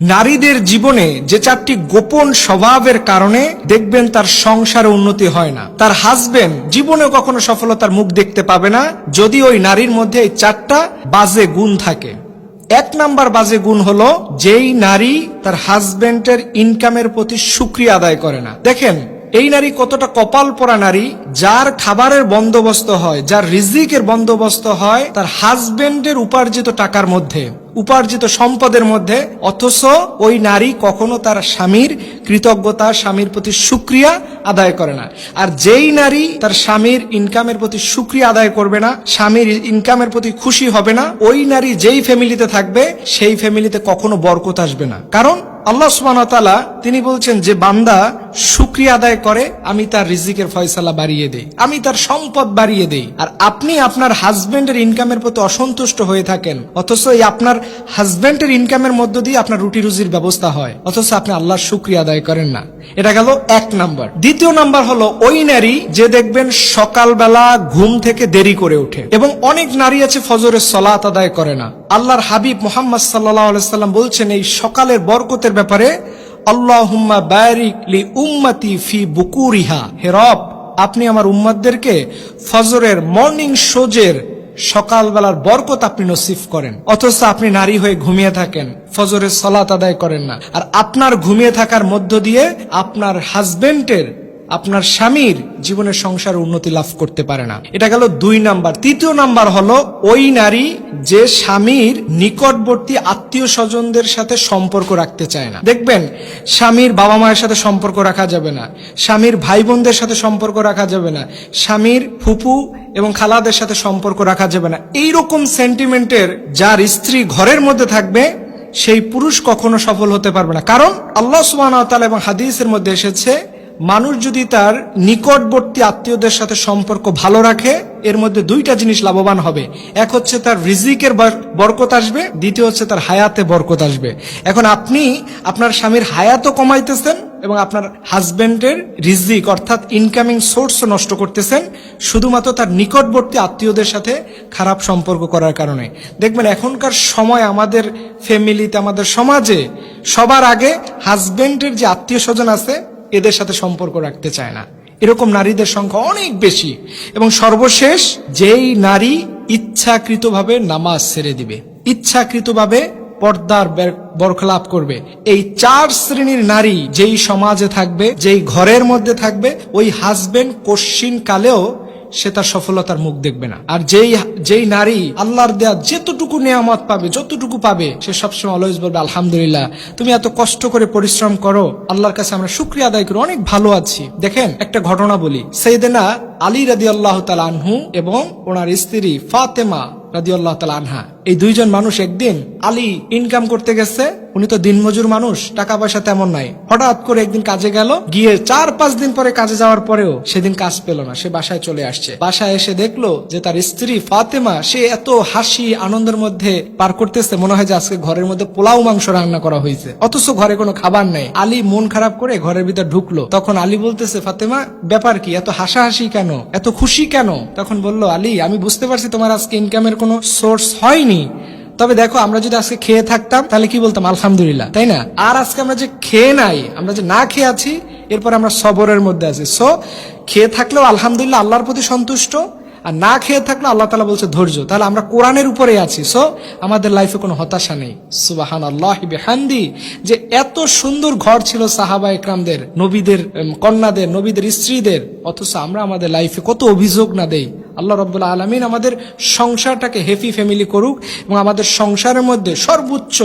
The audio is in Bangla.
নারীদের জীবনে যে চারটি গোপন স্বভাবের কারণে দেখবেন তার সংসারে উন্নতি হয় না। তার হাজবেন্ড জীবনে কখনো সফলতার মুখ দেখতে পাবে না, যদি ওই নারীর মধ্যে এই চারটা বাজে গুণ থাকে। এক নাম্বার বাজে গুণ হলো, যেই নারী তার হাজবেন্ডের ইনকামের প্রতি সুক্রিয়া আদায় করে না। দেখেন এই নারী কতটা কপাল পরা নারী, যার খাবারের বন্দোবস্ত হয়, যার রিজিকের বন্দোবস্ত হয়, তার হাজবেন্ডের উপার্জিত টাকার মধ্যে, উপার্জিত সম্পদের মধ্যে, অথচ ওই নারী কখনো তার স্বামীর কৃতজ্ঞতা, স্বামীর প্রতি সুক্রিয়া আদায় করে না। আর যেই নারী তার স্বামীর ইনকামের প্রতি সুক্রিয়া আদায় করবে না, স্বামীর ইনকামের প্রতি খুশি হবে না, ওই নারী যেই ফ্যামিলিতে থাকবে, সেই ফ্যামিলিতে কখনো বরকত আসবে না। কারণ আল্লাহ সুবাহতালা তিনি বলছেন যে, বান্দা সুক্রিয়া আদায় করে, আমি তার রিজিকের ফয়সালা বাড়িয়ে দেই। আমি তার সম্পদ বাড়িয়ে দেই। আর আপনি আপনার হাজবেন্ডের ইনকামের প্রতি অসন্তুষ্ট হয়ে থাকেন, অথচ এই আপনার হাজবেন্ডের ইনকামের মধ্য দিয়ে আপনার রুটি রুজির ব্যবস্থা হয়, অথচ আপনি আল্লাহর সুক্রিয়া আদায় করেন না। এটা গেল এক নাম্বার। দ্বিতীয় নাম্বার হলো, ওই নারী যে দেখবেন সকালবেলা ঘুম থেকে দেরি করে ওঠে, এবং অনেক নারী আছে ফজরের সলাত আদায় করে না। আল্লাহর হাবিব মোহাম্মদ সাল্লাহ সাল্লাম বলছেন, এই সকালের বরকতের ব্যাপারে আল্লাহুম্মা বারিক লি উম্মতি ফি বুকুরিহা। হে রব, আপনি আমার উম্মাদদেরকে ফজরের মর্নিং শোজের সকালবেলার বরকত আপনি নসিফ করেন। অথচ আপনি নারী হয়ে ঘুমিয়ে থাকেন, ফজরের সলাত আদায় করেন না। আর আপনার ঘুমিয়ে থাকার মধ্য দিয়ে আপনার হাজবেন্ডের আপনার স্বামীর জীবনের সংসার উন্নতি লাভ করতে পারে না। এটা গেল দুই নাম্বার। তৃতীয় নাম্বার হলো, ওই নারী যে স্বামীর নিকটবর্তী আত্মীয় স্বজনদের সাথে সম্পর্ক রাখতে চায় না। দেখবেন, স্বামীর বাবা মায়ের সাথে সম্পর্ক রাখা যাবে না। স্বামীর ভাই বোনদের সাথে সম্পর্ক রাখা যাবে না। স্বামীর ফুপু এবং খালাদের সাথে সম্পর্ক রাখা যাবে না। এই রকম সেন্টিমেন্টের যার স্ত্রী ঘরের মধ্যে থাকবে, সেই পুরুষ কখনো সফল হতে পারবে না। কারণ আল্লাহ সুবাহ এবং হাদিসের মধ্যে এসেছে মানুষ যদি তার নিকটবর্তী আত্মীয়দের সাথে সম্পর্ক ভালো রাখে, এর মধ্যে দুইটা জিনিস লাভবান হবে। এক হচ্ছে তার রিজিকের বরকত আসবে, দ্বিতীয় হচ্ছে তার হায়াতে বরকত আসবে। এখন আপনি আপনার স্বামীর হায়াতও কমাইতেছেন এবং আপনার হাজবেন্ডের রিজিক অর্থাৎ ইনকামিং সোর্স নষ্ট করতেছেন, শুধুমাত্র তার নিকটবর্তী আত্মীয়দের সাথে খারাপ সম্পর্ক করার কারণে। দেখবেন এখনকার সময় আমাদের ফ্যামিলিতে আমাদের সমাজে সবার আগে হাজবেন্ডের যে আত্মীয় স্বজন আছে এদের সাথে সম্পর্ক রাখতে চায় না। এরকম নারীদের সংখ্যা অনেক বেশি এবং সর্বশেষ যেই নারী ইচ্ছাকৃতভাবে নামাজ ছেড়ে দিবে, ইচ্ছাকৃতভাবে পর্দার বরখলাপ করবে, এই চার শ্রেণির নারী যেই সমাজে থাকবে, যেই ঘরের মধ্যে থাকবে, ওই হাজবেন্ড কশ্চিন কালেও সে তার সফলতার মুখ দেখবে না। আর যেই যেই নারী আল্লাহর দেয়া যেতটুকু নেয়ামত পাবে, যতটুকু পাবে, সে সবসময় অলওয়েজ বলবে, আলহামদুলিল্লাহ, তুমি এত কষ্ট করে পরিশ্রম করো। আল্লাহর কাছে আমরা শুক্রিয়া আদায় করি, অনেক ভালো আছি। দেখেন, একটা ঘটনা বলি। সেইদিনা আলী রাদি আল্লাহ আনহু এবং ওনার স্ত্রী ফাতেমা রাদি আল্লাহ আনহা। এই দুইজন মানুষ একদিন আলী ইনকাম করতে গেছে উনি তো দিনমজুর মানুষ, টাকা পয়সা তেমন নাই। হঠাৎ করে একদিন কাজে গেল, গিয়ে চার পাঁচ দিন পরে কাজে যাওয়ার পরেও সেদিন কাজ পেল না, সে বাসায় চলে আসছে। বাসায় এসে দেখল যে তার স্ত্রী ফাতেমা, সে এত হাসি, আনন্দের মধ্যে পার করতেছে, মনে হয় যে আজকে ঘরের মধ্যে পোলাও মাংস রান্না করা হয়েছে। অথচ ঘরে কোনো খাবার নাই। আলী মন খারাপ করে ঘরের ভিতর ঢুকলো। তখন আলী বলতেছে, ফাতেমা, ব্যাপার কি? এত হাসাহাসি কেন? এত খুশি কেন? তখন বলল, আলী, আমি বুঝতে পারছি তোমার আজকে ইনকামের কোনো সোর্স হয়নি। তবে দেখো, আমরা যদি আজকে খেয়ে থাকতাম, তাহলে কি বলতাম? আলহামদুলিল্লাহ, তাই না? আর আজকে আমরা যে খেয়ে নাই, আমরা যে না খেয়ে আছি, এরপর আমরা সবরের মধ্যে আছি। সো খেয়ে থাকলেও আলহামদুলিল্লাহ আল্লাহর প্রতি সন্তুষ্ট, আর না খেয়ে থাকলে আল্লাহ তালা বলছে ধৈর্য। তাহলে আমরা কোরআনের উপরে আছি। সো আমাদের লাইফে কোনো হতাশা নেই। সুবাহান আল্লাহ হান্দি যে এত সুন্দর ঘর ছিল সাহাবা একরামদের, নবীদের কন্যাদের, নবীদের স্ত্রীদের, অথচ আমরা আমাদের লাইফে কত অভিযোগ না দেই। আল্লাহ রব্বুল্লা আলমিন আমাদের সংসারটাকে হেফি ফ্যামিলি করুক এবং আমাদের সংসারের মধ্যে সর্বোচ্চ